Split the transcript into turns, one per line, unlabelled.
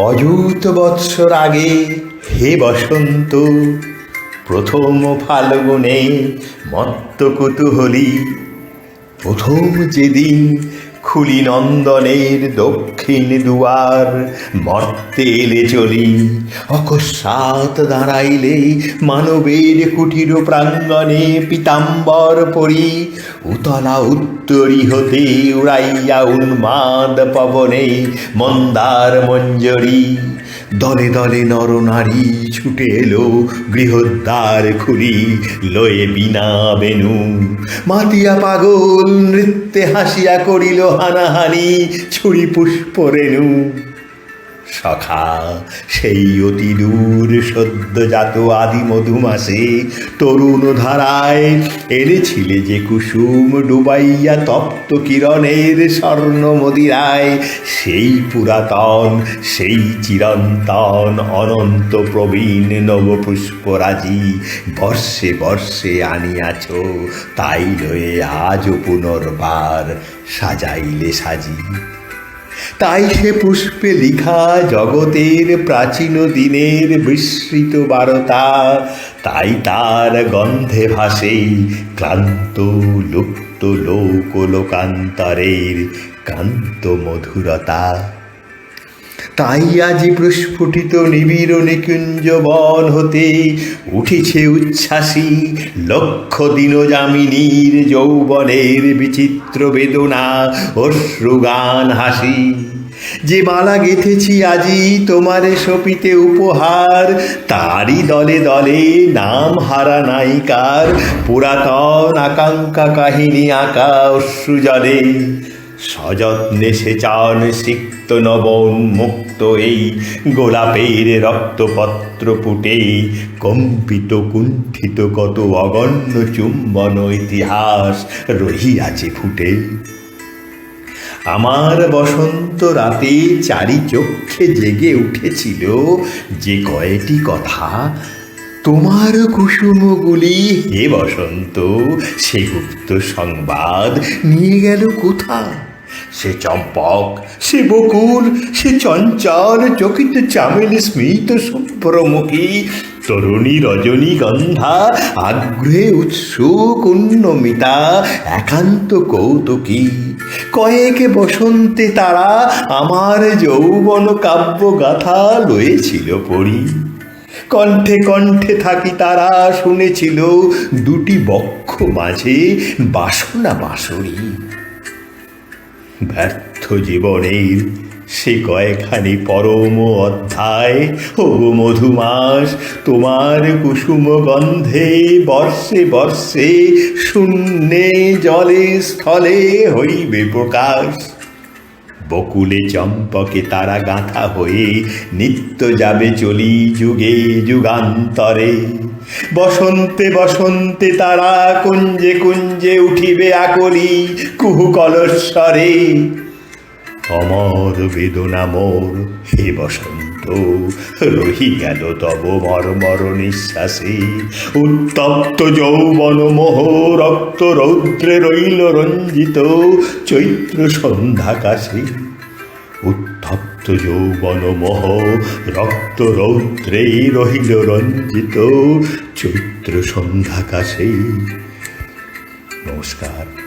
অযুত বৎসর আগে হে বসন্ত প্রথম ফাল্গুনে মত্ত কুতূহলী প্রথম যেদিন খুলি নন্দনের দক্ষিণ দুয়ার। মর্তে এলে চলি, অকস্মাৎ দাঁড়াইলে মানবের কুটির প্রাঙ্গণে পিতাম্বর পড়ি উতলা উত্তরি হতে উড়াইয়া উন্মাদ পবনে মন্দার মঞ্জরি। দলে দলে নর নরনারী ছুটে এলো, গৃহদ্বার খুলি, লয়ে বিনা বেনু। মাতিয়া পাগল নৃত্যে হাসিয়া করিল হানাহানি, ছুরি পুষ্প রেণু। সখা, সেই অতি দূর সদ্যজাত আদি মধুমাসে তরুণ ধারায় এনেছিলে যে কুসুম ডুবাইয়া তপ্ত কিরণের স্বর্ণ মদিরায়। সেই পুরাতন, সেই চিরন্তন, অনন্ত প্রবীণ নবপুষ্পরাজি বর্ষে বর্ষে আনিয়াছ, তাই লয়ে আজও পুনর্বার সাজাইলে সাজি। তাই সে পুষ্পে লিখা জগতের প্রাচীন দিনের বিস্মৃত বারতা। তাই তার গন্ধে ভাসে ক্লান্ত, লুপ্ত লোক লোকান্তরের কান্ত মধুরতা তাই আজি প্রস্ফুটিত নিবিড় নিকুঞ্জ বন হতে উঠিছে উচ্ছ্বাসী লক্ষ দিন যামিনীর যৌবনের বিচিত্র বেদনা অশ্রুগান হাসি। যে মালা গেথেছি আজি তোমারে সপিতে উপহার, তারই দলে দলে নাম হারা নায়িকার পুরাতন আকাঙ্ক্ষা কাহিনী আঁকা অশ্রুজলে। সযত্নে সে চান সিক্ত নবন মুক্ত এই গোলাপের রক্তপত্র পুটে কম্পিত কুণ্ঠিত কত অগণ্য চুম্বন ইতিহাস রহিয়াছে ফুটে। আমার বসন্ত রাতে চারি চক্ষে জেগে উঠেছিল যে কয়টি কথা। তোমার কুসুমগুলি, হে বসন্ত, সে গুপ্ত সংবাদ নিয়ে গেল কোথা সে চম্পক, সে বকুল, সে চঞ্চল, চকিত চামেলি স্মিত শুভ্রমুখী তরুণী রজনীগন্ধা আগ্রহে উৎসুক উন্নমিতা, একান্ত কৌতুকী। কয়েক বসন্তে তারা আমার যৌবন কাব্য গাথা লয়েছিল পড়ি। কণ্ঠে কণ্ঠে থাকি তারা শুনেছিল দুটি বক্ষ মাঝে বাসনা বাঁশরি। ব্যর্থ জীবনের সে কয়েকখানি পরম অধ্যায়। ও মধুমাস, তোমার কুসুম গন্ধে বর্ষে বর্ষে শূন্যে জলে স্থলে হইবে প্রকাশ। বকুলে চম্পকে তারা গাঁথা হয়ে নিত্য যাবে চলি যুগে যুগান্তরে। বসন্তে বসন্তে তারা কুঞ্জে কুঞ্জে উঠিবে আকলি, কুহু কলস্বরে। অমর বেদনা মোর, হে বসন্ত, রহি গেল তব মর্মর নিঃশ্বাসে। উত্তপ্ত যৌবন মোহ, রক্ত রৌদ্রে রইল রঞ্জিত, চৈত্র সন্ধ্যাকাশে। উত্তপ্ত যৌবন মহ রক্ত রৌদ্রে রহিল রঞ্জিত চৈত্র সন্ধ্যাকাশে নমস্কার।